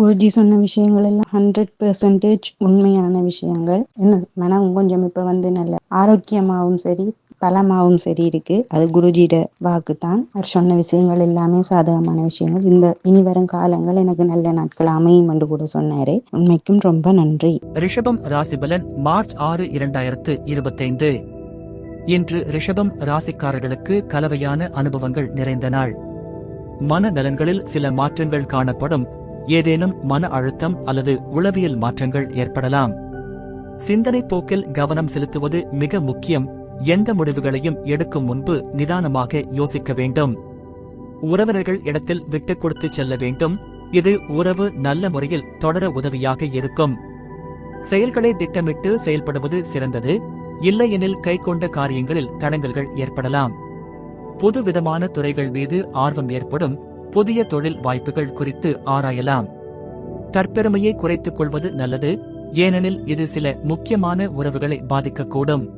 குருஜி சொன்ன விஷயங்கள் எல்லாம் ஹண்ட்ரட் பெர்சன்டேஜ் உண்மையான விஷயங்கள். என்ன? மனம் கொஞ்சம் இப்ப வந்து நல்ல ஆரோக்கியமாகவும் சரி பலமாகவும் சரி இருக்கு. அது குருஜியோட வாக்கு தான் அவர் சொன்ன விஷயங்கள் எல்லாமே சாதகமான விஷயங்கள். இந்த இனி வரும் காலங்கள் எனக்கு நல்ல நாட்கள் அமையும் என்று கூட சொன்னாரு. உண்மைக்கும் ரொம்ப நன்றி. ரிஷபம் ராசிபலன் மார்ச் ஆறு இரண்டாயிரத்து இருபத்தைந்து. இன்று ரிஷபம் ராசிக்காரர்களுக்கு கலவையான அனுபவங்கள் நிறைந்த நாள். மன நலன்களில் சில மாற்றங்கள் காணப்படும். ஏதேனும் மன அழுத்தம் அல்லது உளவியல் மாற்றங்கள் ஏற்படலாம். சிந்தனை போக்கில் கவனம் செலுத்துவது மிக முக்கியம். எந்த முடிவுகளையும் எடுக்கும் முன்பு நிதானமாக யோசிக்க வேண்டும். உறவினர்கள் இடத்தில் விட்டுக் கொடுத்து செல்ல வேண்டும். இது உறவு நல்ல முறையில் தொடர உதவியாக இருக்கும். செயல்களை திட்டமிட்டு செயல்படுவது சிறந்தது. இல்லையெனில் கைக்கொண்ட காரியங்களில் தடங்கல்கள் ஏற்படலாம். புதுவிதமான துறைகள் மீது ஆர்வம் ஏற்படும். புதிய தொழில் வாய்ப்புகள் குறித்து ஆராயலாம். தற்பெருமையை குறைத்துக் கொள்வது நல்லது ஏனெனில் இது சில முக்கியமான உறவுகளை பாதிக்கக்கூடும்.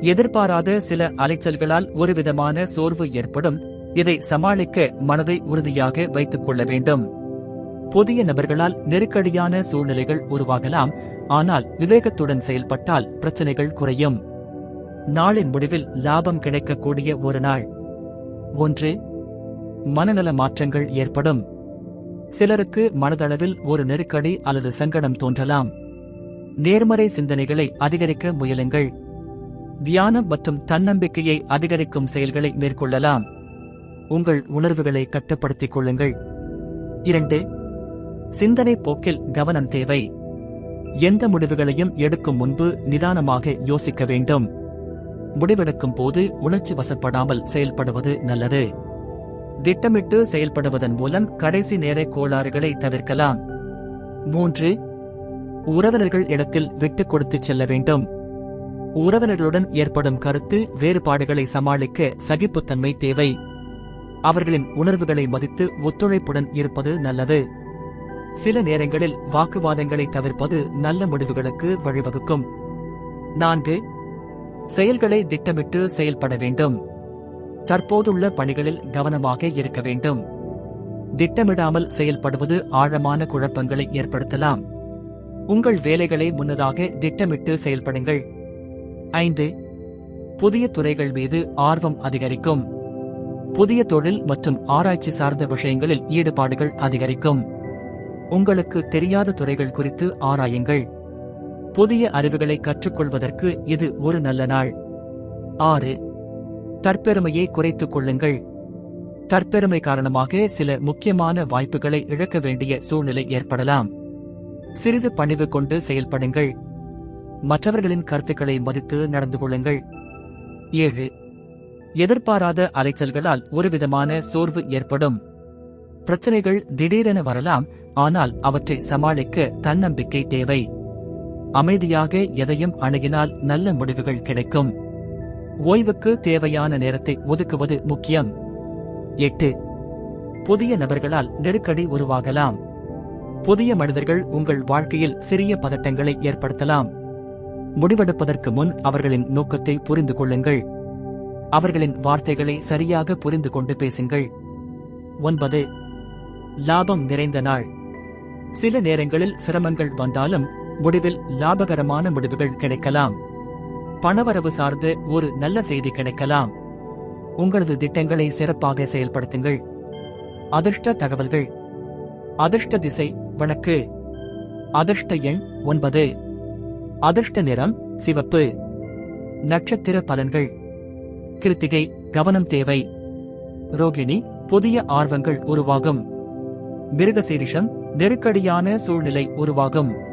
எதிர்பாராத சில அலைச்சல்களால் ஒருவிதமான சோர்வு ஏற்படும் இதை சமாளிக்க மனதை உறுதியாக வைத்துக் கொள்ள வேண்டும். புதிய நபர்களால் நெருக்கடியான சூழ்நிலைகள் உருவாகலாம் ஆனால் விவேகத்துடன் செயல்பட்டால் பிரச்சனைகள் குறையும். நாளின் முடிவில் லாபம் கிடைக்கக்கூடிய ஒரு நாள். ஒன்று மனநல மாற்றங்கள் ஏற்படும். சிலருக்கு மனதளவில் ஒரு நெருக்கடி அல்லது சங்கடம் தோன்றலாம். நேர்மறை சிந்தனைகளை அதிகரிக்க முயலுங்கள். தியானம் மற்றும் தன்னம்பிக்கையை அதிகரிக்கும் செயல்களை மேற்கொள்ளலாம். உங்கள் உணர்வுகளை கட்டுப்படுத்திக் கொள்ளுங்கள். இரண்டு சிந்தனை போக்கில் கவனம் தேவை. எந்த முடிவுகளையும் எடுக்கும் முன்பு நிதானமாக யோசிக்க வேண்டும். முடிவெடுக்கும் போது உணர்ச்சி வசப்படாமல் செயல்படுவது நல்லது. திட்டமிட்டு செயல்படுவதன் மூலம் கடைசி நேர கோளாறுகளை தவிர்க்கலாம். மூன்று உறவினர்கள் இடத்தில் விட்டுக் கொடுத்து செல்ல வேண்டும். உறவினர்களுடன் ஏற்படும் கருத்து வேறுபாடுகளை சமாளிக்க சகிப்புத்தன்மை தேவை. அவர்களின் உணர்வுகளை மதித்து ஒத்துழைப்புடன் இருப்பது நல்லது. சில நேரங்களில் வாக்குவாதங்களை தவிர்ப்பது நல்ல முடிவுகளுக்கு வழிவகுக்கும். நான்கு செயல்களை திட்டமிட்டு செயல்பட வேண்டும். தற்போதுள்ள பணிகளில் கவனமாக இருக்க வேண்டும். திட்டமிடாமல் செயல்படுவது ஆழமான குழப்பங்களை ஏற்படுத்தலாம். உங்கள் வேலைகளை முன்னதாக திட்டமிட்டு செயல்படுங்கள். ஐந்து புதிய துறைகள் மீது ஆர்வம் அதிகரிக்கும். புதிய தொழில் மற்றும் ஆராய்ச்சி சார்ந்த விஷயங்களில் ஈடுபாடுகள் அதிகரிக்கும். உங்களுக்கு தெரியாத துறைகள் குறித்து ஆராயுங்கள். புதிய அறிவுகளை கற்றுக்கொள்வதற்கு இது ஒரு நல்ல நாள். ஆறு தற்பெருமையை குறைத்துக் கொள்ளுங்கள். தற்பெருமை காரணமாக சில முக்கியமான வாய்ப்புகளை இழக்க வேண்டிய சூழ்நிலை ஏற்படலாம். சிறிது பணிவு கொண்டு செயல்படுங்கள். மற்றவர்களின் கருத்துக்களை மதித்து நடந்து கொள்ளுங்கள். ஏழு. எதிர்பாராத அலைச்சல்களால் ஒருவிதமான சோர்வு ஏற்படும். பிரச்சனைகள் திடீரென வரலாம் ஆனால் அவற்றை சமாளிக்க தன்னம்பிக்கை தேவை. அமைதியாக எதையும் அணுகினால் நல்ல முடிவுகள் கிடைக்கும். ஓய்வுக்கு தேவையான நேரத்தை ஒதுக்குவது முக்கியம். எட்டு. புதிய நபர்களால் நெருக்கடி உருவாகலாம். புதிய மனிதர்கள் உங்கள் வாழ்க்கையில் சிறிய பதட்டங்களை ஏற்படுத்தலாம். முடிவெடுப்பதற்கு முன் அவர்களின் நோக்கத்தை புரிந்து கொள்ளுங்கள். அவர்களின் வார்த்தைகளை சரியாக புரிந்து கொண்டு பேசுங்கள். ஒன்பது. லாபம் நிறைந்த நாள். சில நேரங்களில் சிரமங்கள் வந்தாலும் முடிவில் லாபகரமான முடிவுகள் கிடைக்கலாம். பணவரவு சார்ந்து ஒரு நல்ல செய்தி கிடைக்கலாம். உங்களது திட்டங்களை சிறப்பாக செயல்படுத்துங்கள். அதிர்ஷ்ட தகவல்கள். அதிர்ஷ்ட திசை வழக்கு. அதிர்ஷ்ட எண் ஒன்பது. அதிர்ஷ்ட நிறம் சிவப்பு. நட்சத்திர பலன்கள். கிருத்திகை கவனம் தேவை. ரோகிணி புதிய ஆர்வங்கள் உருவாகும். மிருகசீரிஷம் நெருக்கடியான சூழ்நிலை உருவாகும்.